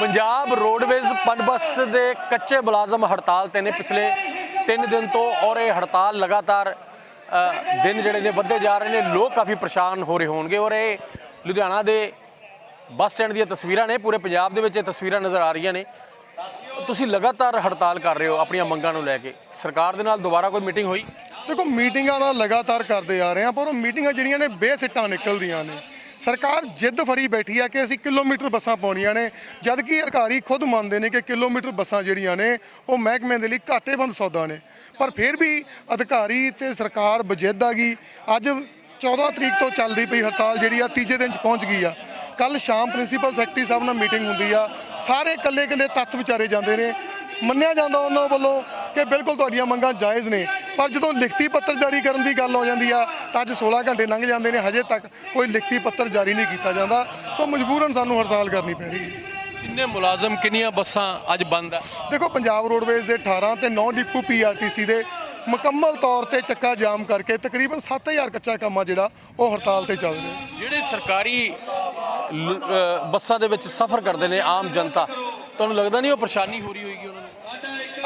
Punjab roadways Punbus ਦੇ ਕੱਚੇ ਮੁਲਾਜ਼ਮ ਹੜਤਾਲ ਤੇ ਨੇ। ਪਿਛਲੇ 3 ਦਿਨ ਤੋਂ ਔਰ ਇਹ ਹੜਤਾਲ ਲਗਾਤਾਰ ਦਿਨ ਜਿਹੜੇ ਨੇ ਵੱਧਦੇ ਜਾ ਰਹੇ ਨੇ। ਲੋਕ ਕਾਫੀ ਪਰੇਸ਼ਾਨ ਹੋ ਰਹੇ ਹੋਣਗੇ ਔਰ ਇਹ ਲੁਧਿਆਣਾ ਦੇ ਬੱਸ ਸਟੈਂਡ ਦੀਆਂ ਤਸਵੀਰਾਂ ਨੇ। ਪੂਰੇ ਪੰਜਾਬ ਦੇ ਵਿੱਚ ਇਹ ਤਸਵੀਰਾਂ ਨਜ਼ਰ ਆ ਰਹੀਆਂ ਨੇ। ਤੁਸੀਂ ਲਗਾਤਾਰ ਹੜਤਾਲ ਕਰ ਰਹੇ ਹੋ ਆਪਣੀਆਂ ਮੰਗਾਂ ਨੂੰ ਲੈ ਕੇ। ਸਰਕਾਰ ਦੇ ਨਾਲ ਦੁਬਾਰਾ ਕੋਈ ਮੀਟਿੰਗ ਹੋਈ? ਦੇਖੋ, ਮੀਟਿੰਗਾਂ ਦਾ ਲਗਾਤਾਰ ਕਰਦੇ ਆ ਰਹੇ ਆ ਪਰ ਉਹ ਮੀਟਿੰਗਾਂ ਜਿਹੜੀਆਂ ਨੇ ਬੇਸਿੱਟਾਂ ਨਿਕਲਦੀਆਂ ਨੇ। ਸਰਕਾਰ ਜਿੱਦ ਫੜੀ ਬੈਠੀ ਆ ਕਿ ਅਸੀਂ ਕਿਲੋਮੀਟਰ ਬੱਸਾਂ ਪਾਉਣੀਆਂ ਨੇ ਜਦ ਕਿ ਅਧਿਕਾਰੀ ਖੁਦ ਮੰਨਦੇ ਨੇ ਕਿ ਕਿਲੋਮੀਟਰ ਬੱਸਾਂ ਜਿਹੜੀਆਂ ਨੇ, ਉਹ ਮਹਿਕਮੇ ਦੇ ਲਈ ਘਾਟੇਬੰਦ ਸੌਦਾ ਨੇ। ਪਰ ਫਿਰ ਵੀ ਅਧਿਕਾਰੀ ਤੇ ਸਰਕਾਰ ਬਜਿੱਦ ਆ ਗਈ। ਅੱਜ 14 ਤਰੀਕ ਤੋਂ ਚੱਲਦੀ ਪਈ ਹੜਤਾਲ ਜਿਹੜੀ ਆ ਤੀਜੇ ਦਿਨ ਚ ਪਹੁੰਚ ਗਈ ਆ। ਕੱਲ ਸ਼ਾਮ ਪ੍ਰਿੰਸੀਪਲ ਸੈਕਟਰੀ ਸਾਹਿਬ ਨਾਲ ਮੀਟਿੰਗ ਹੁੰਦੀ ਆ। ਸਾਰੇ ਇਕੱਲੇ ਇਕੱਲੇ ਤੱਥ ਵਿਚਾਰੇ ਜਾਂਦੇ ਨੇ। ਮੰਨਿਆ ਜਾਂਦਾ ਉਹਨਾਂ ਵੱਲੋਂ ਕਿ ਬਿਲਕੁਲ ਤੁਹਾਡੀਆਂ ਮੰਗਾਂ ਜਾਇਜ਼ ਨੇ। ਪਰ ਜਦੋਂ ਲਿਖਤੀ ਪੱਤਰ ਜਾਰੀ ਕਰਨ ਦੀ ਗੱਲ ਹੋ ਜਾਂਦੀ ਆ ਤਾਂ ਅੱਜ 16 ਘੰਟੇ ਲੰਘ ਜਾਂਦੇ ਨੇ ਹਜੇ ਤੱਕ ਕੋਈ ਲਿਖਤੀ ਪੱਤਰ ਜਾਰੀ ਨਹੀਂ ਕੀਤਾ ਜਾਂਦਾ। ਸੋ ਮਜਬੂਰਨ ਸਾਨੂੰ ਹੜਤਾਲ ਕਰਨੀ ਪੈ ਰਹੀ ਹੈ। ਕਿੰਨੇ ਮੁਲਾਜ਼ਮ ਕਿੰਨੀਆਂ ਬੱਸਾਂ ਅੱਜ ਬੰਦ ਆ? ਦੇਖੋ ਪੰਜਾਬ ਰੋਡਵੇਜ਼ ਦੇ 18 ਤੇ 9 ਡਿਪੂ ਪੀਆਰਟੀਸੀ ਦੇ ਮੁਕੰਮਲ ਤੌਰ ਤੇ ਚੱਕਾ ਜਾਮ ਕਰਕੇ ਤਕਰੀਬਨ 7000 ਕੱਚਾ ਕੰਮ ਆ ਜਿਹੜਾ ਉਹ ਹੜਤਾਲ ਤੇ ਚੱਲ ਰਿਹਾ। ਜਿਹੜੇ ਸਰਕਾਰੀ ਬੱਸਾਂ ਦੇ ਵਿੱਚ ਸਫ਼ਰ ਕਰਦੇ ਨੇ ਆਮ ਜਨਤਾ ਤੁਹਾਨੂੰ ਲੱਗਦਾ ਨਹੀਂ ਉਹ ਪਰੇਸ਼ਾਨੀ ਹੋ ਰਹੀ ਹੋਏਗੀ ਉਹਨਾਂ ਨੂੰ?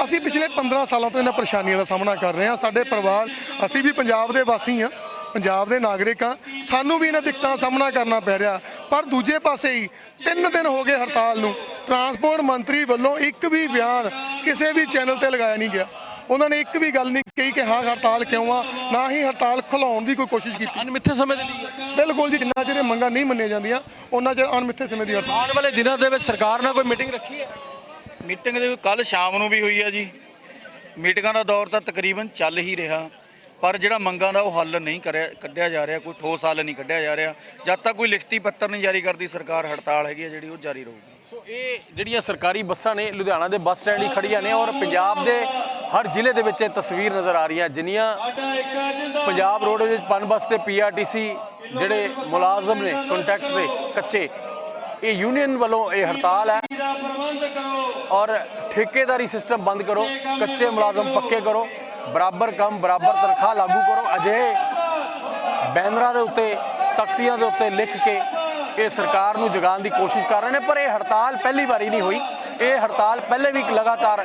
ਅਸੀਂ ਪਿਛਲੇ 15 ਸਾਲਾਂ ਤੋਂ ਇਹਨਾਂ ਪਰੇਸ਼ਾਨੀਆਂ ਦਾ ਸਾਹਮਣਾ ਕਰ ਰਹੇ ਹਾਂ। ਸਾਡੇ ਪਰਿਵਾਰ ਅਸੀਂ ਵੀ ਪੰਜਾਬ ਦੇ ਵਾਸੀ ਹਾਂ। ਪੰਜਾਬ ਦੇ ਨਾਗਰਿਕ ਹਾਂ। ਸਾਨੂੰ ਵੀ ਇਹਨਾਂ ਦਿੱਕਤਾਂ ਦਾ ਸਾਹਮਣਾ ਕਰਨਾ ਪੈ ਰਿਹਾ। ਪਰ ਦੂਜੇ ਪਾਸੇ ਹੀ 3 ਦਿਨ ਹੋ ਗਏ ਹੜਤਾਲ ਨੂੰ। ਟਰਾਂਸਪੋਰਟ ਮੰਤਰੀ ਵੱਲੋਂ ਇੱਕ ਵੀ ਬਿਆਨ ਕਿਸੇ ਵੀ ਚੈਨਲ ਤੇ ਲਗਾਇਆ ਨਹੀਂ ਗਿਆ। ਉਹਨਾਂ ਨੇ ਇੱਕ ਵੀ ਗੱਲ ਨਹੀਂ ਕਹੀ ਕਿ ਹਾਂ ਹੜਤਾਲ ਕਿਉਂ ਆ? ਨਾ ਹੀ ਹੜਤਾਲ ਖੁਲਾਉਣ ਦੀ ਕੋਈ ਕੋਸ਼ਿਸ਼ ਕੀਤੀ। ਅਣਮਿੱਥੇ ਸਮੇਂ ਦੇ ਲਈ ਬਿਲਕੁਲ ਜੀ ਜਿੰਨਾ ਚਿਰ ਮੰਗਾਂ ਨਹੀਂ ਮੰਨੀਆਂ ਜਾਂਦੀਆਂ ਉਹਨਾਂ ਚਿਰ ਅਣਮਿੱਥੇ ਸਮੇਂ ਦੀ ਹੜਤਾਲ। ਆਉਣ ਵਾਲੇ ਦਿਨਾਂ ਦੇ ਵਿੱਚ ਸਰਕਾਰ ਨਾਲ ਕੋਈ ਮੀਟਿੰਗ ਰੱਖੀ ਹੈ? ਮੀਟਿੰਗ ਦੇ ਕੱਲ ਸ਼ਾਮ ਨੂੰ ਵੀ ਹੋਈ ਆ ਜੀ। ਮੀਟਿੰਗਾਂ ਦਾ ਦੌਰ ਤਾਂ ਤਕਰੀਬਨ ਚੱਲ ਹੀ ਰਿਹਾ ਪਰ ਜਿਹੜਾ ਮੰਗਾਂ ਦਾ ਉਹ ਹੱਲ ਨਹੀਂ ਕਰਿਆ ਕੱਢਿਆ ਜਾ ਰਿਹਾ ਕੋਈ ਠੋਸ ਹੱਲ ਨਹੀਂ ਕੱਢਿਆ ਜਾ ਰਿਹਾ। ਜਦ ਤੱਕ ਕੋਈ ਲਿਖਤੀ ਪੱਤਰ ਨਹੀਂ ਜਾਰੀ ਕਰਦੀ ਸਰਕਾਰ ਹੜਤਾਲ ਹੈਗੀ ਆ ਜਿਹੜੀ ਉਹ ਜਾਰੀ ਰਹੂਗੀ। ਸੋ ਇਹ ਜਿਹੜੀਆਂ ਸਰਕਾਰੀ ਬੱਸਾਂ ਨੇ ਲੁਧਿਆਣਾ ਦੇ ਬੱਸ ਸਟੈਂਡ ਹੀ ਖੜੀਆਂ ਨੇ ਔਰ ਪੰਜਾਬ ਦੇ ਹਰ ਜ਼ਿਲ੍ਹੇ ਦੇ ਵਿੱਚ ਇਹ ਤਸਵੀਰ ਨਜ਼ਰ ਆ ਰਹੀ ਹੈ ਜਿੰਨੀਆਂ ਪੰਜਾਬ ਰੋਡ ਵਿੱਚ ਪਨ ਬੱਸ ਤੇ ਪੀਆਰਟੀਸੀ ਜਿਹੜੇ ਮੁਲਾਜ਼ਮ ਨੇ ਕੰਟੈਕਟ ਦੇ ਕੱਚੇ ਇਹ ਯੂਨੀਅਨ ਵੱਲੋਂ ਇਹ ਹੜਤਾਲ ਹੈ। ਔਰ ਠੇਕੇਦਾਰੀ ਸਿਸਟਮ ਬੰਦ ਕਰੋ, ਕੱਚੇ ਮੁਲਾਜ਼ਮ ਪੱਕੇ ਕਰੋ, ਬਰਾਬਰ ਕੰਮ, ਬਰਾਬਰ ਤਨਖਾਹ ਲਾਗੂ ਕਰੋ। ਅਜਿਹੇ ਬੈਨਰਾਂ ਦੇ ਉੱਤੇ, ਤਖਤੀਆਂ ਦੇ ਉੱਤੇ ਲਿਖ ਕੇ ਇਹ ਸਰਕਾਰ ਨੂੰ ਜਗਾਉਣ ਦੀ ਕੋਸ਼ਿਸ਼ ਕਰ ਰਹੇ ਨੇ, ਪਰ ਇਹ ਹੜਤਾਲ ਪਹਿਲੀ ਵਾਰੀ ਨਹੀਂ ਹੋਈ। ਇਹ ਹੜਤਾਲ ਪਹਿਲੇ ਵੀ ਲਗਾਤਾਰ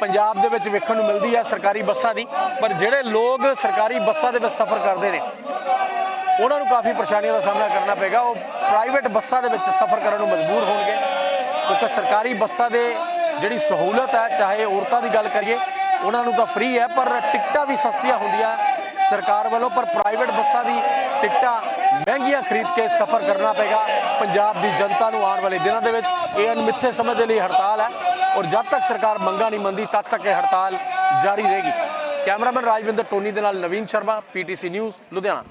ਪੰਜਾਬ ਦੇ ਵਿੱਚ ਵੇਖਣ ਨੂੰ ਮਿਲਦੀ ਹੈ ਸਰਕਾਰੀ ਬੱਸਾਂ ਦੀ। ਪਰ ਜਿਹੜੇ ਲੋਕ ਸਰਕਾਰੀ ਬੱਸਾਂ ਦੇ ਵਿੱਚ ਸਫ਼ਰ ਕਰਦੇ ਨੇ, ਉਹਨਾਂ ਨੂੰ ਕਾਫੀ ਪਰੇਸ਼ਾਨੀਆਂ ਦਾ ਸਾਹਮਣਾ ਕਰਨਾ ਪਏਗਾ। ਉਹ ਪ੍ਰਾਈਵੇਟ ਬੱਸਾਂ ਦੇ ਵਿੱਚ ਸਫ਼ਰ ਕਰਨ ਨੂੰ ਮਜਬੂਰ ਹੋਣਗੇ, ਕਿਉਂਕਿ ਸਰਕਾਰੀ ਬੱਸਾਂ ਦੇ ਜਿਹੜੀ ਸਹੂਲਤ ਹੈ, ਚਾਹੇ ਔਰਤਾਂ ਦੀ ਗੱਲ ਕਰੀਏ, ਉਹਨਾਂ ਨੂੰ ਤਾਂ ਫ੍ਰੀ ਹੈ, ਪਰ ਟਿਕਟਾਂ ਵੀ ਸਸਤੀਆਂ ਹੁੰਦੀਆਂ ਸਰਕਾਰ ਵੱਲੋਂ, ਪਰ ਪ੍ਰਾਈਵੇਟ ਬੱਸਾਂ ਦੀ ਟਿਕਟਾਂ ਮਹਿੰਗੀਆਂ ਖਰੀਦ ਕੇ ਸਫ਼ਰ ਕਰਨਾ ਪਏਗਾ। ਪੰਜਾਬ ਦੀ ਜਨਤਾ ਨੂੰ ਆਉਣ ਵਾਲੇ ਦਿਨਾਂ ਦੇ ਵਿੱਚ ਇਹ ਅਣਮਿੱਥੇ ਸਮੇਂ ਦੇ ਲਈ ਹੜਤਾਲ ਹੈ ਔਰ ਜਦ ਤੱਕ ਸਰਕਾਰ ਮੰਗਾਂ ਨਹੀਂ ਮੰਨਦੀ, ਤਦ ਤੱਕ ਇਹ ਹੜਤਾਲ ਜਾਰੀ ਰਹੇਗੀ। ਕੈਮਰਾਮੈਨ ਰਾਜਵਿੰਦਰ ਟੋਨੀ ਦੇ ਨਾਲ ਨਵੀਨ ਸ਼ਰਮਾ, ਪੀਟੀਸੀ ਨਿਊਜ਼, ਲੁਧਿਆਣਾ।